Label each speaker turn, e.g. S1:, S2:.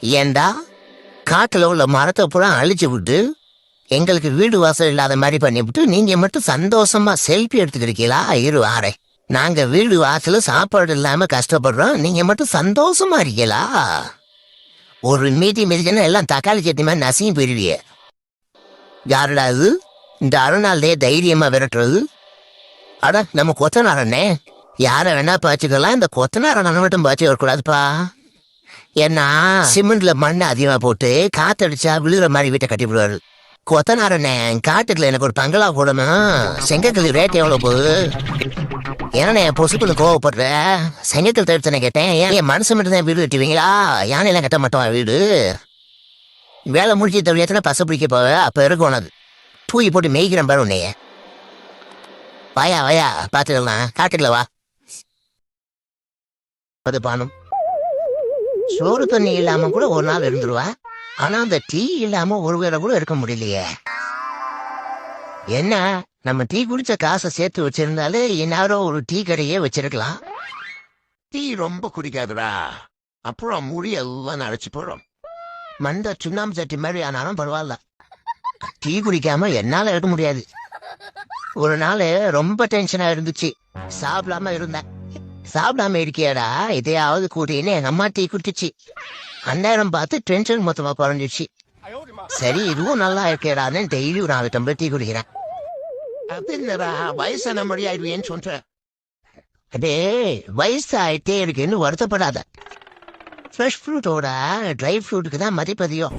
S1: ஏண்டா? காட்டில் உள்ள மரத்தை பூரா அழிச்சு விட்டு எங்களுக்கு வீடு வாசல் இல்லாத மாதிரி பண்ணிவிட்டு நீங்கள் மட்டும் சந்தோஷமாக செல்ஃபி எடுத்துக்கிறீங்களா இரு ஆரே நாங்கள் வீடு வாசல் சாப்பாடு இல்லாமல் கஷ்டப்படுறோம். நீங்கள் மட்டும் சந்தோஷமாக இருக்கீங்களா? ஒரு மீதி மிதிச்சுன்னா எல்லாம் தக்காளி சட்னி மாதிரி நசியும் போயிடுவியே. யாருடா இது? இந்த அருணாலே தைரியமாக விரட்டுறது. அட நம்ம கொத்தனாரண்ணே. யாரை வேணா பாய்ச்சிக்கலாம். இந்த கொத்தனாரன் மட்டும் பாய்ச்சி வரக்கூடாதுப்பா. ஏன்னா சிமெண்ட்ல மண்ணை அதிகமா போட்டு காத்தடிச்சா விழுகிற மாதிரி வீட்டை கட்டி விடுவாரு. கொத்தனாரண்ணே காட்டுக்குள்ள எனக்கு ஒரு பங்களா போடணும். செங்கக்கல் ரேட் எவ்வளவு போகுது? ஏன்னா பொசுக்குன்னு கோவப்படுற? செங்கக்கல் தடுத்தனை கேட்டேன். ஏன் என் மனசு மட்டும் தான் வீடு கட்டுவீங்களா? யானையெல்லாம் கட்ட மாட்டோம் வீடு? வேலை முடிச்சு தவிர பச பிடிக்க போவ அப்ப இருக்கும் அது தூக்கி போட்டு மேய்க்கிறேன் பாரு உன்னைய. வாயா வாயா பாத்துக்கலாம். காட்டுக்குள்ள வா. அது பானம். சோறு தண்ணி இல்லாம கூட ஒரு நாள் இருந்துருவா. ஆனா அந்த டீ இல்லாம ஒரு வேளை கூட இருக்க முடியலையே. என்ன நம்ம டீ குடிச்ச காசை சேர்த்து வச்சிருந்தாலே இந்நேரம் ஒரு டீ கடையே வச்சிருக்கலாம். டீ ரொம்ப குடிக்காதுடா. அப்புறம் முடி எல்லாம் அடைச்சு போடும் மண்ட சுண்ணாம்பு சட்டி மாதிரி ஆனாலும் பரவாயில்ல. டீ குடிக்காம என்னால இருக்க முடியாது. ஒரு நாள் ரொம்ப டென்ஷனா இருந்துச்சு. சாப்பிடாம இருந்தேன். சாப்பிடாம இருக்கியாடா? இதையாவது கூட்டின்னு எங்க அம்மா டீ குடிச்சிச்சு. அந்நேரம் பார்த்து டென்ஷன் மொத்தமா குறைஞ்சிச்சு சரி இதுவும் நல்லா இருக்கேடான்னு டெய்லி ஒரு நாலு டம்ளர் டீ குடிக்கிறேன். அது என்னடா வயசான மொழி ஆயிடுவேன்னு சொல்றேன் அதே வயசு ஆயிட்டே இருக்குன்னு வருத்தப்படாத. ஃப்ரெஷ் ஃப்ரூட்டோட ட்ரை ஃப்ரூட்டுக்கு தான் மதிப்பதியம்